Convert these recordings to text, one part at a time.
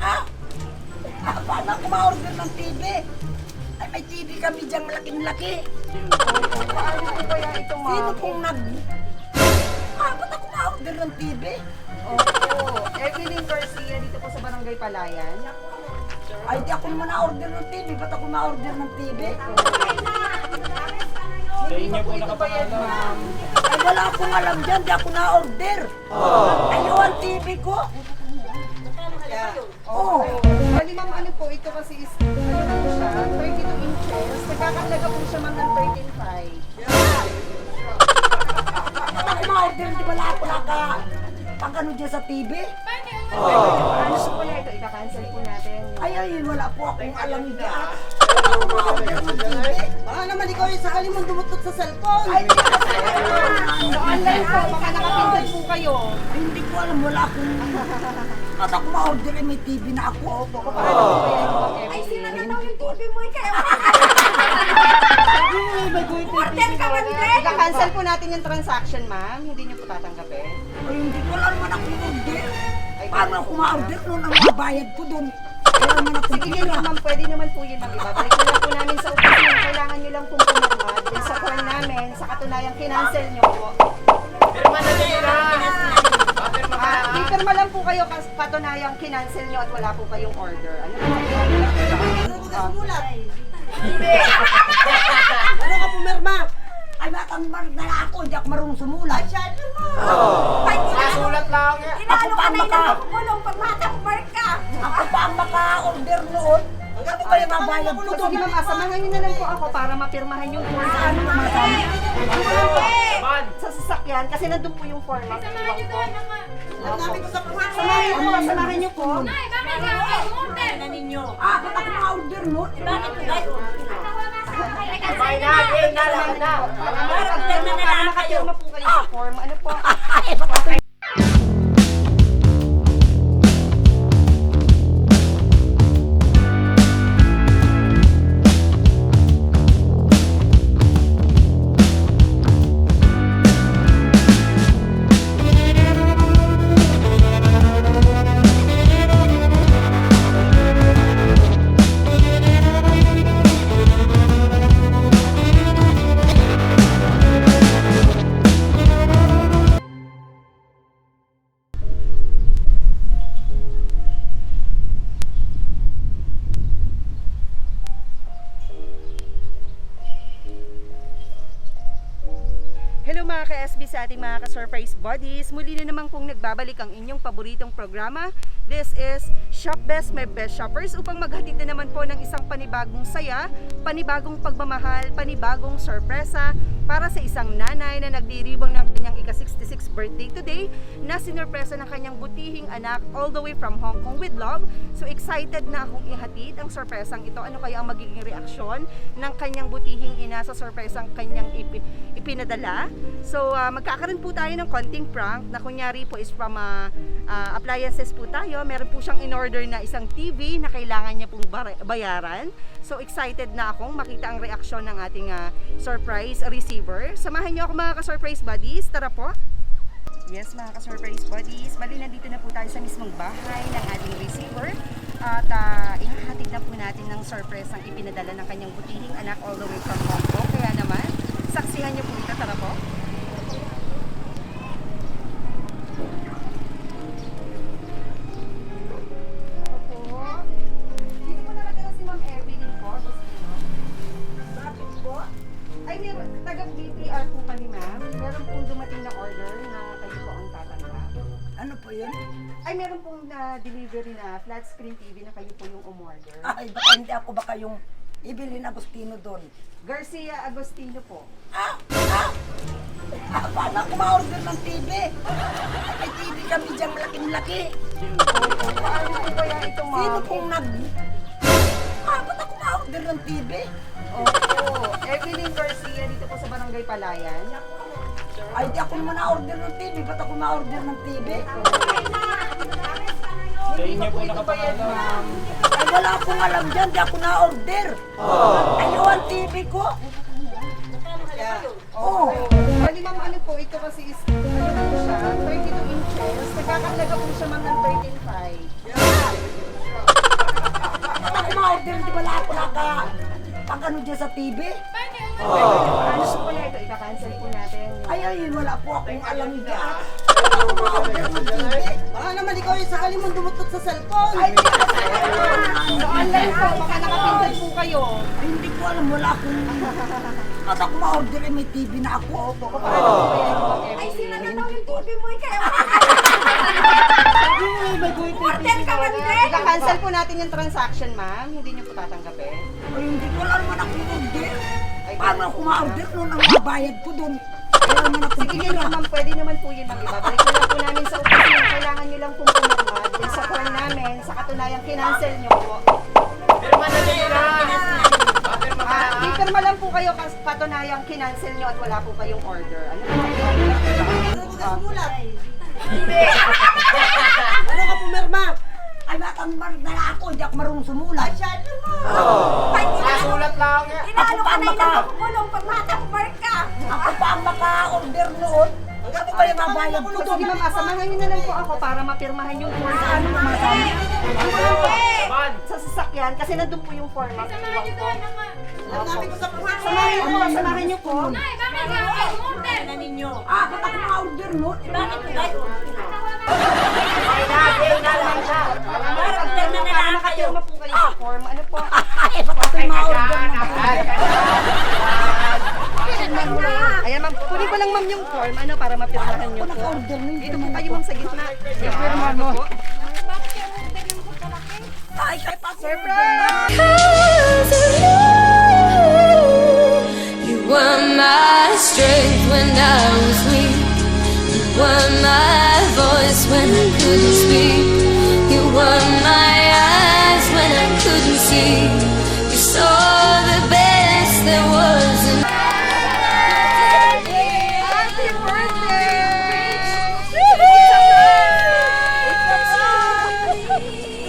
Ah! Ah, paano ako ma-order ng TV? Ay, may TV kami diyang laking-laki. Paano po kaya ito, ma'am? Sino pong nag... Ah, ba't ako ma-order ng TV? Opo. Evelyn Garcia dito po sa Barangay Palayan. Ay, di ako naman na-order ng TV. Ba't ako ma-order ng TV? Hindi pa po ito bayad, ma'am. Ay, wala akong alam dyan. Di ako na-order. Ay, yung ang TV ko. Oo. Bali, ma'am, ano po, ito kasi is, ano po siya, 32 inches. Nagkakalaga po siya, ma'am, ng 13.5. Ba't ako ma-order? Di ba lahat wala ka pang ano dyan sa TV? Ano po na ito, ika-cancel po natin. Ay, ay, wala po akong alam dyan. Baka naman ikaw yung sakali mong dumutot sa cellphone. Ay, online po, baka po kayo. Ay, hindi ko alam. Wala akong... Ako ma-order? Eh, may TV na ako. Ma'am Ay, sino na Evelyn? daw yung TV mo? Kaya Order ka ba, Ika-cancel po natin yung transaction, ma'am. Hindi niyo po tatanggapin. Ay, hindi ko alam naman akong order. Paano ako ma-order noon ang mabayad ko doon? Wala naman akong Sige yun, ma'am, pwede naman po yun, ma'am. Ibabalik ko lang po namin sa opisina. Kailangan nyo lang pong pumirma dun sa form namin. Sa katunayang kinancel nyo po. Ah, di pirma lang po kayo kas katunayang kinancel nyo at wala po kayong order. Ano po? Sumulat. Ano ka pumirma? Ay, matambar na ako. Hindi ako marunong sumulat. Masyado mo. Nasulat lang. Inaano ka na Ako pa ang inapakulong pag matambar ka. Ako pa ang maka-order noon. Ano ba yung mabayad ko doon? sige ma'am, asamahan nyo na lang po ako para mapirmahan yung form. Ano ba masabi? Sa sasakyan, kasi nandun po yung form. ma'am. Iwan ko. Alam namin kung sa pumirma. Samahan samahan nyo po. Ay, bakit ka mag-order? Ah, ba't ako ma-order noon? Eh, bakit ko dahil? Ay, natin na lang na. Para makapirma po kayo sa form. Ano po? Ay, ba't ako Hello mga ka-SB sa ating mga ka-surprise buddies. Muli na naman kung nagbabalik ang inyong paboritong programa. This is Shop Best My Best Shoppers upang maghatid na naman po ng isang panibagong saya, panibagong pagmamahal, panibagong sorpresa para sa isang nanay na nagdiribang ng kanyang ika-66 birthday today na sinurpresa ng kanyang butihing anak all the way from Hong Kong with love. So excited na akong ihatid ang sorpresang ito. Ano kaya ang magiging reaksyon ng kanyang butihing ina sa sorpresang kanyang ipi- ipinadala? So ah, magkakaroon po tayo ng konting prank na kunyari po is from ah, ah, appliances po tayo. Meron po siyang in-order na isang TV na kailangan niya pong bayaran. So excited na akong makita ang reaksyon ng ating ah, surprise receiver. Samahan niyo ako mga ka-surprise buddies. Tara po! Yes, mga ka-surprise buddies, bali nandito na po tayo sa mismong bahay ng ating receiver at uh, ihahatid na po natin ng surprise ang ipinadala ng kanyang butihing anak all the way from Hong Kong. Kaya naman, saksihan niyo po ito, tara po. Delivery na flat screen TV na kayo po yung umorder. Ay, baka hindi ako baka yung Evelyn Agustino doon. Garcia Agostino po. Ah! Ah! Ah, paano ako ma-order ng TV? Ay, may TV kami diyang laking-laki. Paano po kaya ito ma'am? Sino pong nag... Ah, ba't ako ma-order ng TV? Opo. Evelyn Garcia dito po sa Barangay Palayan. Ay, di ako naman na-order ng TV. Ba't ako ma-order ng TV? Hindi pa po ma'am. Ay, wala akong alam dyan. Di ako na-order. Ay, yung ang TV ko. Oo. Bali ma'am, ano po, ito kasi is, ano po siya, 32 inches. Nagkakalaga po siya ma'am ng 13.5. order, di ba lahat ko naka pag ano dyan sa TV? Ano po na ito? Ika-cancel po natin. Ay, ay, wala po akong alam dyan. TV. Baka naman ikaw yung sakali mong dumutot sa cellphone. Ay, ko So, online po, baka nakapindot po kayo. Ay, hindi ko alam, wala akong... Kasi ako ma-order eh, may TV na ako. Opo. Ay, sila na daw yung Order ka man, Ika-cancel po natin yung transaction, ma'am. Hindi niyo po tatanggapin. Ay, hindi ko alam naman akong order. Paano ako ma-order noon ang mabayad ko doon? Sige, ganyan ma'am, pwede naman po yun, ma'am. Ibabalik na lang po namin sa opisina. Kailangan nyo lang pong pumirma dun sa form namin. Sa katunayan, kinancel nyo po. Pirma na nila. Ah, ipirma lang po kayo kasi katunayang kinancel nyo at wala po kayong order. Ano po? Ano ko sa sumulat? Ano ka pumirma? Ay, matandang na ako, hindi ako marunong sumulat. Siya naman. Nasulat lang yan. Ako pa ang maka... Kulong pag matambar ka. Ako pa ang maka-order noon. Ako pa yung mabayad ko doon. sige ma'am, asamahan nyo na lang po ako para mapirmahan yung. Ano naman sabi? Man. Sa sasakyan kasi nandun po yung form. ma'am. Iwan ko. Alam namin kung saan pumasok. Samahan po, samahan nyo po. Ah, ba't ako ma-order noon? Bakit ko tayo? May natin na lang na. Makapirma po kayo sa form. Ano po? Ay, ba't ako ma-order noon? Ayan ma'am, kunin ko lang ma'am yung form ano para mapirmahan nyo po. Na. Dito po kayo ma'am sa gitna. Pirma mo. Ay, kay pa Surprise! You were my strength when I was weak. You were my voice when I couldn't speak. You were my eyes when I couldn't see. You saw the best there was in Happy birthday!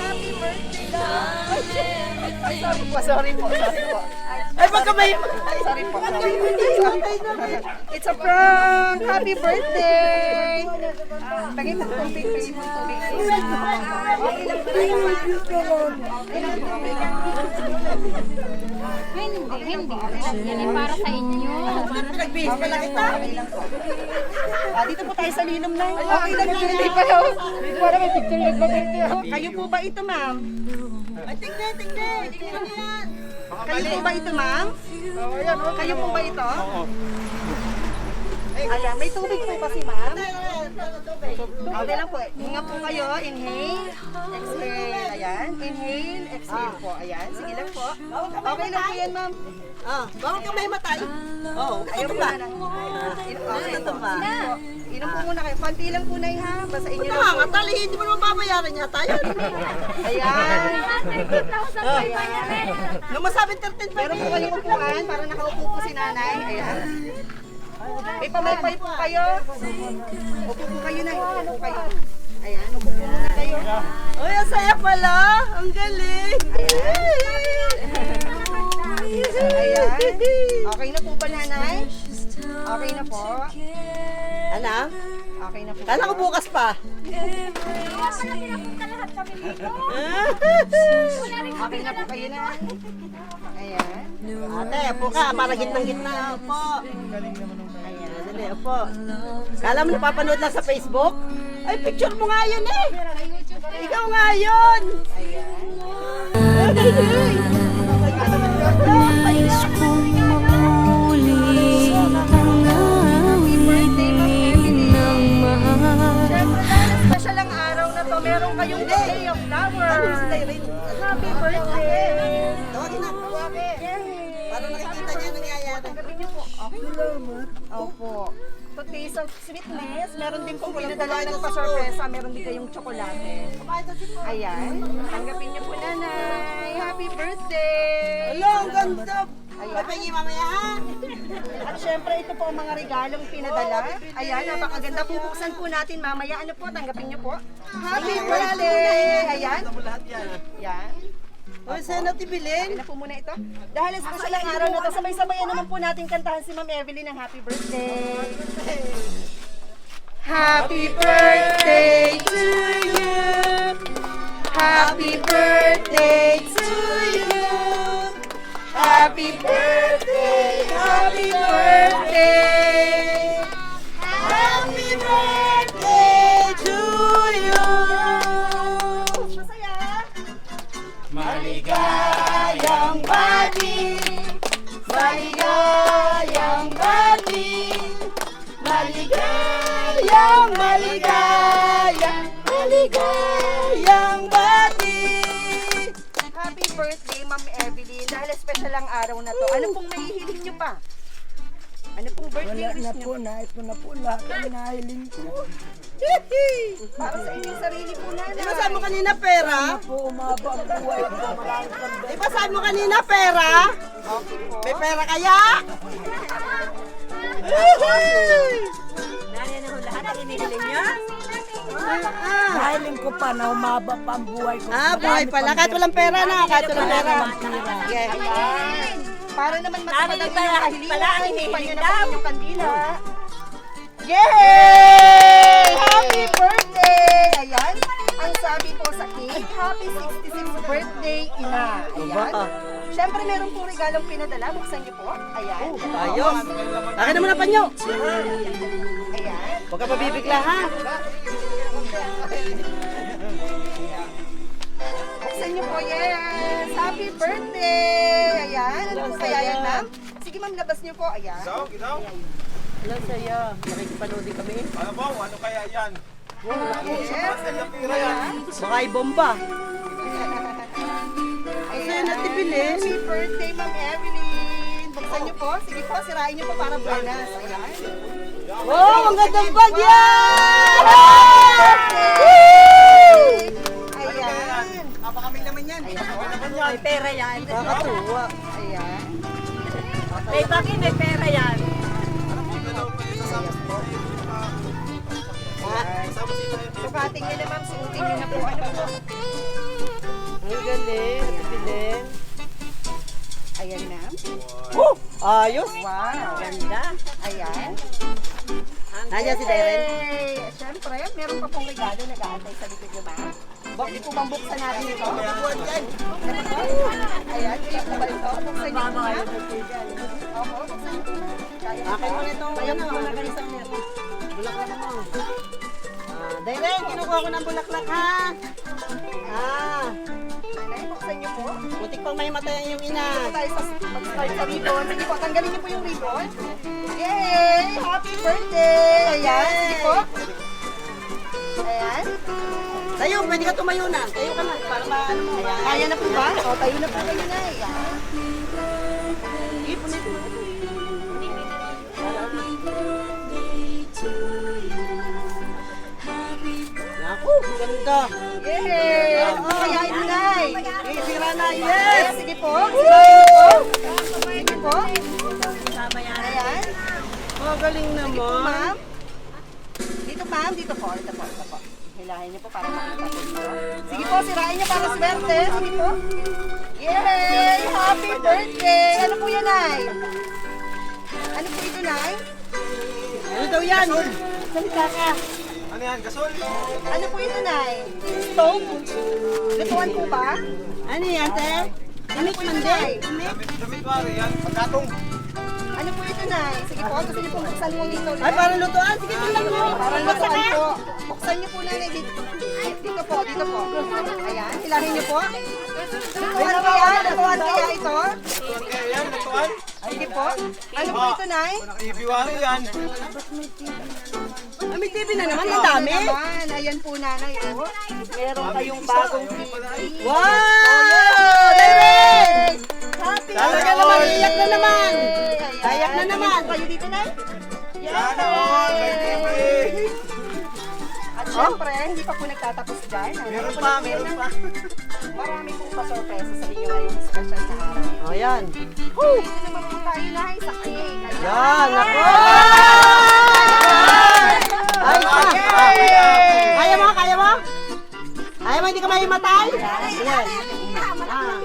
Happy birthday! Ay, sorry po, sorry po, sorry po. Ay, baka may... Ay, sorry po. It's a prank! Happy birthday! Tagay mo mo. Okay lang po tayo. Hindi, hindi. Yan ay para sa inyo. Pinagbihis pala kita. Lang. Ah, dito po tayo sa linom na. Okay lang yun. Hindi pa daw. Para may picture nagpapagod. Kayo po ba ito, ma'am? Ay, tingnan, tingnan. Tingnan yan. Kayo po ba ito, ma'am? Kayo po ba ito? Ayan, may tubig po ba si ma'am? Okay lang po. Hinga po kayo. Inhale. Exhale. Ayan. Inhale. Exhale po. Ayan. Sige lang po. Okay lang po yan, ma'am. Ah, bawal ka may matay. Oo, Ayaw ba? okay. Ito ba? Inom po muna kayo. Konti lang po na ha. Basta inyo lang po. Nangangatali, hindi mo naman babayaran yata yun. Ayan. Nung masabi 13 pa. Meron po kayong upuan para nakaupo po si nanay. Ayan. May pamaypay po kayo. Upo po kayo na. Upo po kayo. Ayan, upo po muna kayo. Uy, ang saya pala. Ang galing. Ayan. Okay na po ba nanay? Okay na po. Ano? Okay na po. Kala ko bukas pa. Okay na po kayo na. Ayan. Ate, upo ka. Para gitnang-gitna. Upo. Ayan, dali, upo. Kala mo napapanood lang sa Facebook? Ay, picture mo nga yun eh. Ikaw nga yun. Nais kayong day of flowers. Happy birthday! Tawagin na. Para nakikita niya nangyayari. Tanggapin niyo po. Opo. Taste of sweetness, meron din pong pinadala ng pa-sorpresa, meron din kayong tsokolate. Ayan. Tanggapin niyo po, nanay. Happy birthday! Hello, ganda. May pahingi mamaya ha? At syempre, ito po ang mga regalong pinadala. Ayan, napakaganda. Bubuksan po natin mamaya. Ano po, tanggapin niyo po. Happy birthday! Ayan. Ayan. Uy, saan natin bilhin? Na po muna ito. Dahil special ang araw na to, sabay-sabayan naman po natin kantahan si Ma'am Evelyn ng happy birthday. Happy birthday to you. Happy birthday to you. Happy birthday! Happy birthday! Happy birthday to you! Masaya! Maligayang bati! Maligayang bati! Maligayang, maligayang, maligayang special ang araw na to. Ano pong nahihiling nyo pa? Ano pong birthday Wala wish na nyo? po, nais ko na po lahat ang nahiling ko. Para sa inyong sarili po na. Di ba sabi mo kanina pera? Po, umaba ang buhay ko. Maraming pang Di ba sabi mo kanina pera? May pera kaya? Nahiling ko pa na umaba pa ang buhay ko. Ah, buhay pala. Kahit walang pera na. Kahit walang pera. Yeah. Ayan. Para naman matupad ang inyong kahilingan. Hipan nyo na po inyong kandila. Yay! Happy birthday! Ayan. Ang sabi po sa cake, happy 66th birthday, ina. Ayan. Siyempre, meron pong regalong pinadala. Buksan niyo po. Ayan. Ayos. Akin naman ang panyo. Ayan. Huwag ka pabibigla ha. Yes! Happy birthday! Ayan. Ano po kaya yan, ma'am? Sige, ma'am, labas niyo po. Ayan. Ikaw, ikaw. Hello sa'yo. Nakikipanood din kami. Ano ba? Ano kaya yan? Yes. Pira yan. Baka ay bomba. Ayan. natibilis. Happy birthday, Ma'am Evelyn. Buksan niyo po. Sige po, sirain niyo po para bonus. Ayan. Wow, ang gandang bag yan! Ayan. Napakaming naman yan. May pera yan. Nakakatuwa. Ayan. May bakit may pera yan? Sukating niyo na, ma'am. Suotin niyo na po. Ano po? Ang galing. Natibilin. Ayan, ma'am. Oh, ayos. Wow. Ganda. Ayan. Nandiyan si Darren. Siyempre, meron pa pong regalo nag-aantay sa likod niyo, ma'am. Bakit po bang buksan natin ito? Ayan, kaya po ba ito? Buksan niyo po, ma'am. Opo, buksan niyo po. Kaya Akin mo na itong ano. na. Bulaklak mo. Ah, Darren, kinukuha ko ng bulaklak ha. Ah, Nanay, buksan niyo po. butik pang may matayan yung ina. Dito tayo sa mag-start sa ribbon. Sige po, tanggalin niyo po yung ribbon. Yay! Happy birthday! Ayan, sige po. Ayan. Tayo, pwede ka tumayo na. Tayo ka na. Para maano mo. Ayan. Kaya na po ba? O, tayo na po kayo na. Ayan. Naku, ganda. Yay! Ano po kaya ito, Nay? Eh, sira na. Yes! Yes! Sige po. Sige po. Ayan. Oh, galing naman. Ma'am. Dito, ma'am. Dito po. Ito po. Ito po. Hilahin niyo po para makita po. Sige po, sirain niyo para swerte. Sige po. Yay! Happy birthday! Ano po yan, Nay? Ano po ito, Nay? Ano daw yan? Salita ka. Ano yan? Gasol? Ano po ito, Nay? Stove? Lutuan po ba? Ano yan, te? Ano po ito, Nay? Damit, damit pare yan. Pagkatong. Ano po ito, Nay? Sige po, gusto niyo pong buksan po dito. Ay, parang lutuan. Sige, tingnan mo. Parang lutuan po. Buksan niyo po, Nanay. Dito, dito po, dito po. Ayan, hilahin niyo po. Lutuan kaya? Lutuan kaya ito? Tuwan kaya yan? Natuan? Sige po. Ano po ito, Nay? Nakabiwari yan. Ah, may TV na naman. Ang dami. Naman, ayan po, Nanay. Oh. Meron kayong bagong TV. Wow! Darren! Happy Talaga naman, iyak na naman. Iyak na naman. Kayo dito, Nay? Sana all. May TV. At syempre, hindi pa po nagtatapos dyan. Ano Meron pa, na- meron pa. Marami pong pa-surpresa sa inyo ngayong special na araw. Oh, yan. Dito naman po tayo na sa cake. Ayan. Yan, ako. Ay. Kaya mo, kaya mo? Kaya mo, hindi ka mahimatay? Sige. Ah.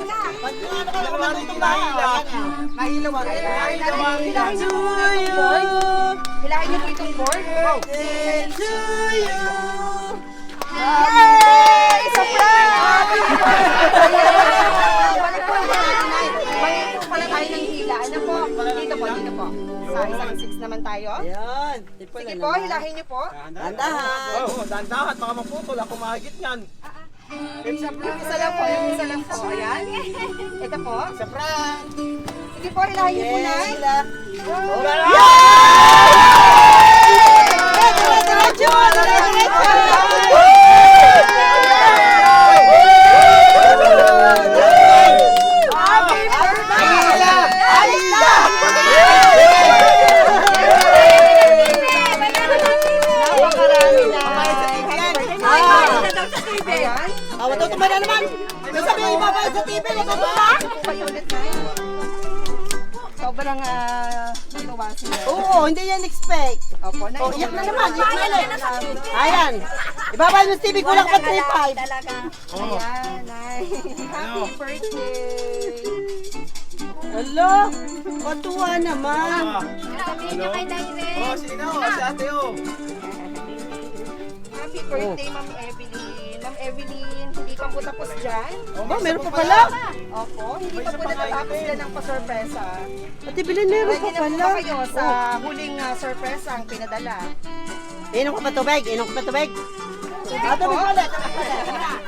Hilahin niyo po itong board. Wow. To you. Yay! Surprise! Happy birthday! Po pala tayo ng hila. Ano po? Dito po, dito po. Sa isang six naman tayo. Ayan. Sige po, hilahin niyo po. Dandahan. Oo, dandahan. Baka maputol. Ako mahigit yan. Yung isa lang po, yung isa lang po. Ayan. Ito po. Sa prank. Sige po, hilahin niyo po, Nay. Sila. Sa TV, matutumba. Kayo ulit na Sobrang ah, natuwa sila. Oo, hindi yan expect. Opo, na Oh, iyak na naman, iyak na ulit. Ayan. Ibabayad mo TV, kulang pa 3.5. Ayan, nice. Happy birthday! Hello, patuwa naman. Sabihin niyo kay Direk. Oh, sino? Si ate, oh. Happy birthday, Ma'am Evelyn. Evelyn, hindi pa po tapos dyan. Ba, meron pa pala. Opo, hindi pa po natatapos yan ng pa-sorpresa. Ate Bilin, meron Ready pa na po pala. ba kayo sa huling ah, sorpresa ang pinadala? Inom ka pa tubig, inom ka pa tubig. Tubig Ah, po? tubig ulit.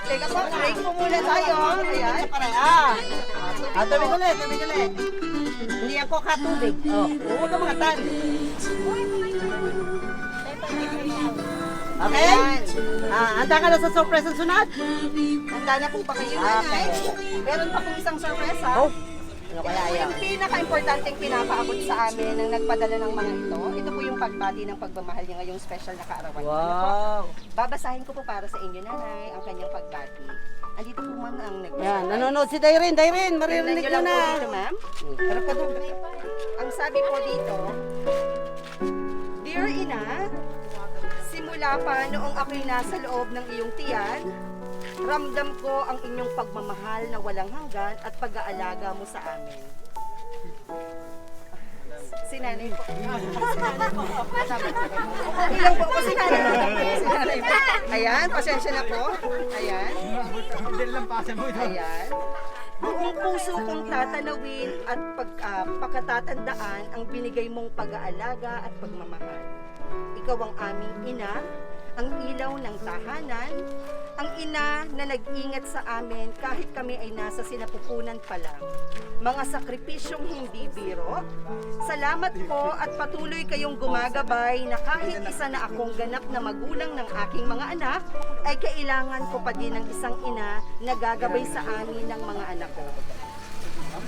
Teka po, break po muna tayo. Ayan. Pare, ah. Ah, tubig ulit, tubig ulit. Hindi ako katubig. Oh, huwag ka mga tan. Okay? Ah, handa ka na sa surprise ang sunod? Handa na po ba kayo, nanay? Meron pa pong isang sorpresa. Oh, ano kaya Ito po yan? yung pinaka-importanting pinapaabot sa amin ng nagpadala ng mga ito. Ito po yung pagbati ng pagmamahal niya ngayong special na kaarawan. niya. Ano po? Wow. Babasahin ko po para sa inyo, nanay, ang kanyang pagbati. Andito po man ang nag Yan, nanonood si Dairin. Dairin, maririnig mo na. dito, ma'am. Harap ka doon. Ang sabi po dito, Dear Ina, simula pa noong ako'y nasa loob ng iyong tiyan, ramdam ko ang inyong pagmamahal na walang hanggan at pag-aalaga mo sa amin. Si nanay po. Ilang po ako si nanay po. Si nanay po. Ayan, pasensya na po. Ayan. Ayan. Buong puso kong tatanawin at pag, ah, pagkatatandaan ang binigay mong pag-aalaga at pagmamahal. Ikaw ang aming ina, ang ilaw ng tahanan, ang ina na nag-ingat sa amin kahit kami ay nasa sinapupunan pa lang. Mga sakripisyong hindi biro. Salamat po at patuloy kayong gumagabay na kahit isa na akong ganap na magulang ng aking mga anak, ay kailangan ko pa din ng isang ina na gagabay sa amin ng mga anak ko.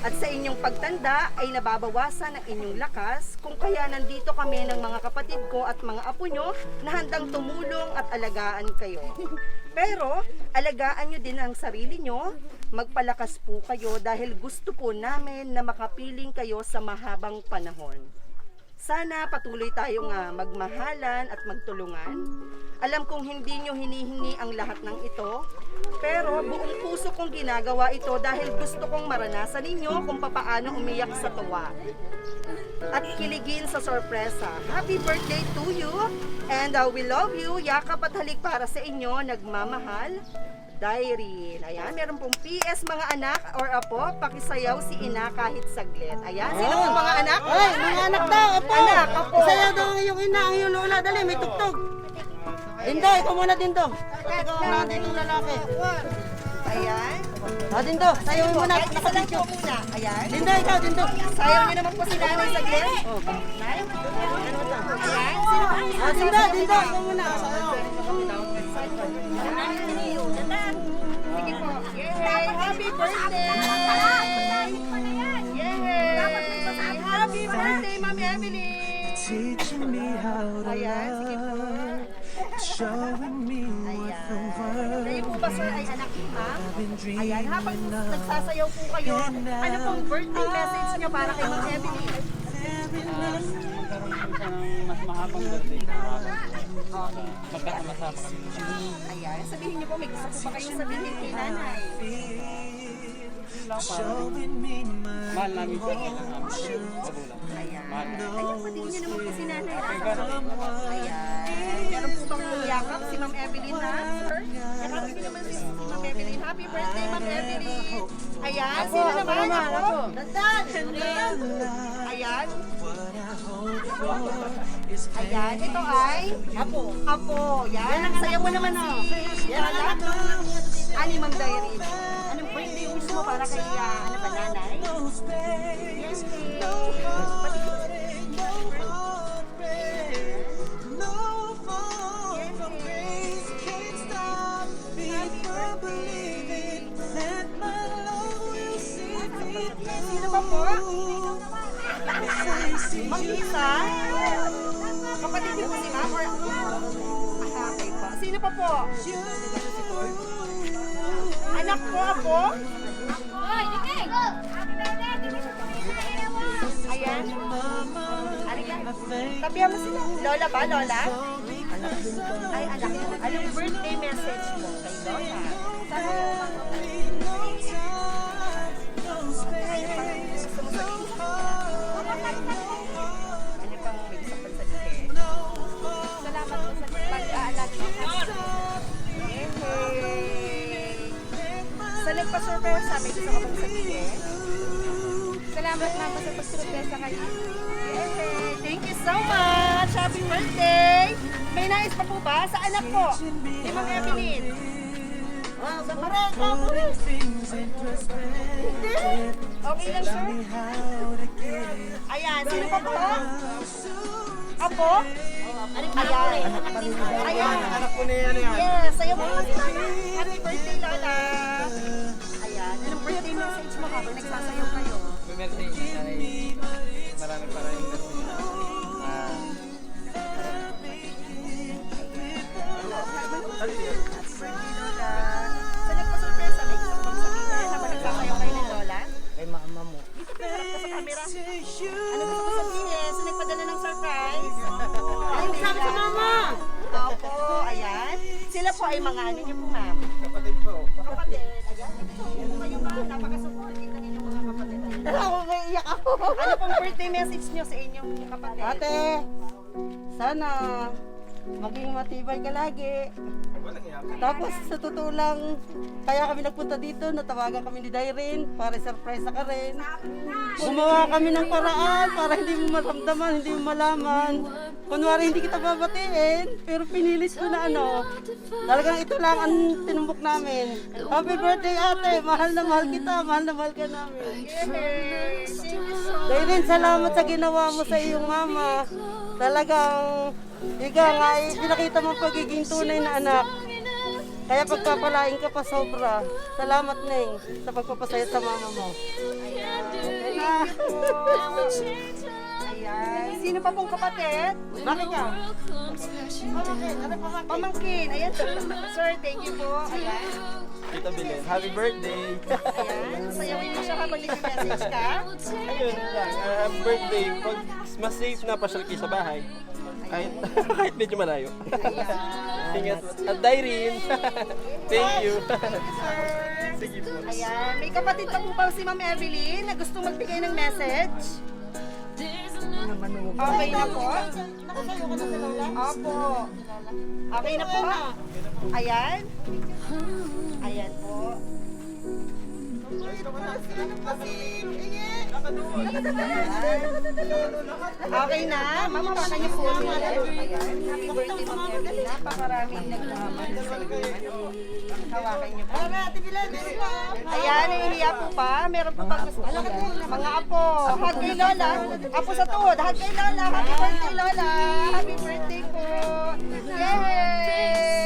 At sa inyong pagtanda ay nababawasan ang inyong lakas kung kaya nandito kami ng mga kapatid ko at mga apo nyo na handang tumulong at alagaan kayo. Pero alagaan nyo din ang sarili nyo, magpalakas po kayo dahil gusto po namin na makapiling kayo sa mahabang panahon. Sana patuloy tayong ah, magmahalan at magtulungan. Alam kong hindi nyo hinihingi ang lahat ng ito, pero buong puso kong ginagawa ito dahil gusto kong maranasan ninyo kung papaano umiyak sa tuwa. At kiligin sa sorpresa. Happy birthday to you! And uh, we love you. Yakap at halik para sa inyo. Nagmamahal. Diary. Ayan, meron pong PS mga anak or apo, pakisayaw si ina kahit saglit. Ayan, sino po mga anak? Ay, mga anak daw, apo. Anak, apo. Isayaw daw ang iyong ina, ang iyong lola. Dali, may tugtog. Dindo, ikaw muna Dindo. Ikaw mga ditong lalaki. Ayan. Ah, Dindo, sayaw mo muna. Kahit isa lang po muna. Ayan. Dindo, ikaw, Dindo. Sayaw niyo naman po si nanay saglit. Nay? Ayan. Sino po? Ah, Dindo, Dindo, ikaw muna. Yay! Happy birthday! Yay! Happy birthday, Ma'am Emily! Teaching me how to love, showing me what the Ayan. Kayo po ba, sir, ay anak ni Ma'am? Ayan, habang nagsasayaw po kayo, ano pong birthday message niyo para kay Ma'am Emily? Ayan, sabihin niyo po, may gusto po ba kayong sabihin kay nanay? Showing me my Mahal namin siya. Ayan. Ayan, patingin niyo naman po si nanay. Ayan. Meron po bang yakap si Ma'am Evelyn na, sir? Yakapin niyo naman si Ma'am Evelyn. Happy birthday, Ma'am Evelyn! Ayan, sino naman? Ako? Dandan! Ayan. Ayan, ito ay Apo. Apo. Yan, ang saya mo naman oh. Yan ang anak ko. Ani Ma'am Diary. Kay ah, ano ba nanay? Yes, me Sino ba po? Ma'am Lisa? Kapatid niyo po si Ma'am or Ah, okay po. Sino pa po? Anak ko, Apo? Ayan. Halika. Tabihan mo sila. Lola ba? Lola? Ay, anak. Anong birthday message mo kay Lola? Sa nagpa-surprise sa amin, gusto ko pang sabihin? Salamat mama sa pagsurpresa kanya. Yay! Thank you so much! Happy birthday! May nais pa po ba sa anak ko? Ni Ma'am Evelyn? Ah, sa pareho ko rin. Okay lang, sir? Ayan, sino pa po? Apo? Ayan. Ayan. Anak ko na yan. Yes, sa'yo mo naman si Lola. Happy birthday, Lola. Ayan, anong birthday message mo habang nagsasayaw kayo? Mercy, ay marami pa rin mercy. Ah, Happy birthday, ng Lola? Kay mama mo. Dito pa harap ka sa camera. Ano gusto ko sabihin? Sa nagpadala ng surprise? Ay, sabi sa mama? Opo, ayan. Sila po ay mga ano niyo po, ma'am? kapatid po. Kapatid, ayan. Ito kayo ma'am, napaka-supportive Ano pong birthday message niyo sa inyong kapatid? Ate, sana maging matibay ka lagi. Tapos sa totoo lang, kaya kami nagpunta dito, natawagan kami ni Dairin para surprise ka rin. Gumawa kami ng paraan para hindi mo maramdaman, hindi mo malaman. Kunwari hindi kita babatiin, pero pinilis ko na ano. Talagang ito lang ang tinumbok namin. Happy birthday ate, mahal na mahal kita, mahal na mahal ka namin. Much. Dairin, salamat sa ginawa mo sa iyong mama. Talagang, ika nga, eh, pinakita mo pagiging tunay na anak. Kaya pagpapalain ka pa sobra. Salamat, Neng, sa pagpapasaya sa mama mo. Ayan. Sino pa pong kapatid? Bakit ka? Pamangkin. Ayan. Sir, thank you po. Ayan. Tita Belen, happy birthday! Ayan. Sayawin mo siya kapag nag-message ka. Ayun lang, ah, birthday. Pag mas safe na pasyal kayo sa bahay. Kahit, kahit medyo malayo. Ingat. At Dairin! Thank you! Sige po. Ayan. May kapatid pa po ba si Ma'am Evelyn na gusto magbigay ng message? Okay na po? Nakasayo ka na sa lola? Opo. Okay na po? Ayan. Ayan po. Okay na. Mama, baka niyo po. Happy birthday, Ma'am Evelyn. Napakaraming nagmamahal. Hawakan niyo po. Ayan, nahihiya po pa. Meron po bang gusto? Mga apo. Hug kay Lola. Apo sa tuhod. Hug kay Lola. Happy birthday, Lola. Happy birthday po. Yay!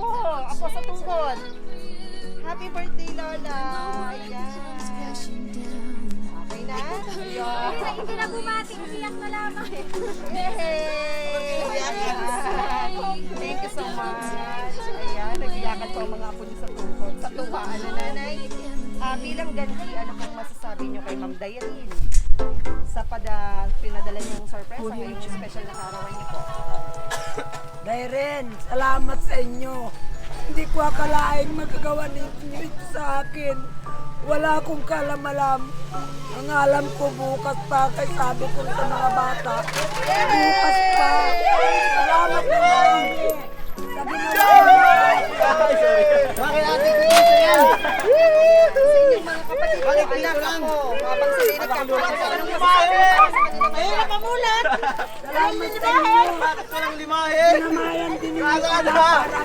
Apo. Apo sa tuhod. Happy birthday, Lola. Ayan. Okay na? Ayan. Hindi na bumati, iyak na lamang. Yay! Thank you so much. Ayan, nag-iyakan po ang mga apo niyo sa tuhod. Sa tuwaan na nanay. Ah, bilang ganti, ano pong masasabi niyo kay Ma'am Dayarin? Sa pada, pinadala niyo yung surprise sa ngayong special na karawan niyo po. Dairen, salamat sa inyo. Hindi ko akalain magagawa ninyo ito sa akin. Wala akong kalamalam. Ang alam ko bukas pa kay sabi ko sa mga bata. Bukas pa. Salamat na marami. Sa ginawa Bakit ko dito yan? Mga kapatid ko, anak ako, nagkakaroon sa mo para sa kanila ngayon? Pamulat! Salamat sa inyo. Bakit walang limahin? Namayan din Ano, ano? para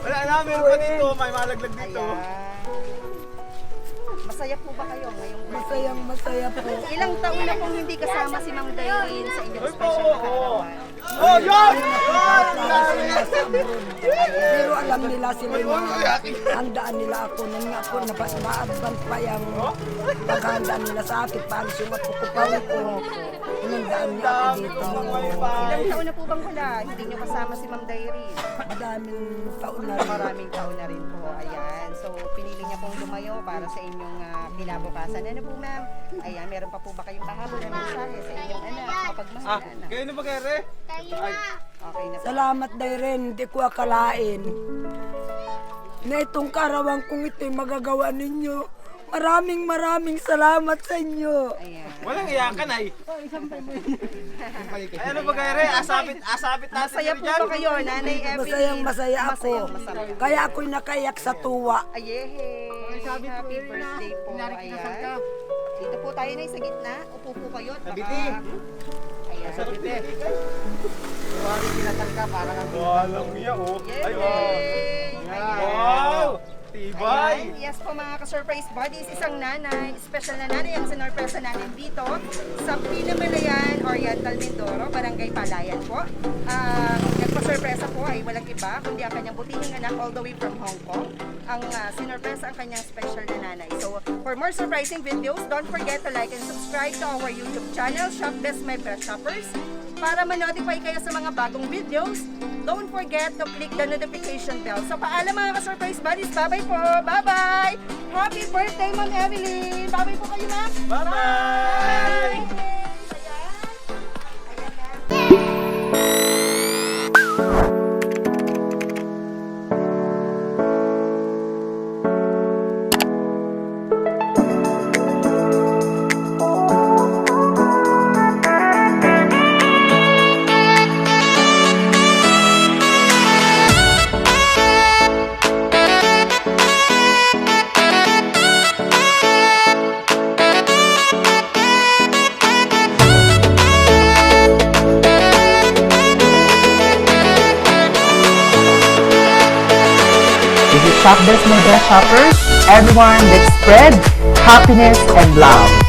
Wala na, meron pa dito. May malaglag dito. Masaya po ba kayo ngayong? Masayang masaya po. Ilang taon na pong hindi kasama si Mang Daylin sa inyong special na kaarawan? Oh, yun! Pero alam nila sila yung mga handaan nila ako. Nang nga po, napas ma-advance pa yung paghandaan nila sa akin. Paano yung mapukupaw ko. Inandaan niya ako dito. Ilang taon na po bang wala? Hindi nyo kasama si Mang Daylin? Madaming taon na rin. Maraming taon na rin po. Ayan. So, pinili niya pong lumayo para sa inyong uh, kinabukasan. Ano po, ma'am? Ayan, meron pa po ba kayong pahabol na mensahe sa inyong anak? Mapagmahal Ah, na anak. kayo na ba, Kere? Okay na po. Salamat Dairen, hindi ko akalain na itong karawang kong ito'y magagawa ninyo. Maraming maraming salamat sa inyo. Ayan. Walang iyakan ay. Ay, ano ba, Kere? Asabit, asabit natin Masaya po ba kayo, Nanay Evelyn? Masayang masaya ako. Masayang masaya. Kaya ako'y nakaiyak sa tuwa. Ayehe! Happy birthday po. Ayan. Dito po tayo na sa gitna. Upo po kayo. at baka- Kabiti. Ayan. Walang iya, oh. Wow. Yay! Wow! Tibay! Ayan. Yes po mga ka-surprise buddies, isang nanay, special na nanay ang sinurpresa natin dito sa Pinamalayan, Oriental Mindoro, Barangay Palayan po. Ang nagpa-surpresa po ay walang iba, kundi ang kanyang butihing anak all the way from Hong Kong. Ang uh, sinurpresa ang kanyang special na nanay. So, for more surprising videos, don't forget to like and subscribe to our YouTube channel, Shop Best My Best Shoppers. Para ma-notify kayo sa mga bagong videos, don't forget to click the notification bell. So, paalam mga ka-surprise buddies. Bye-bye po! Bye-bye! Happy birthday, Ma'am Evelyn! Bye-bye po kayo, ma'am! Bye-bye! Everyone, let's spread happiness and love.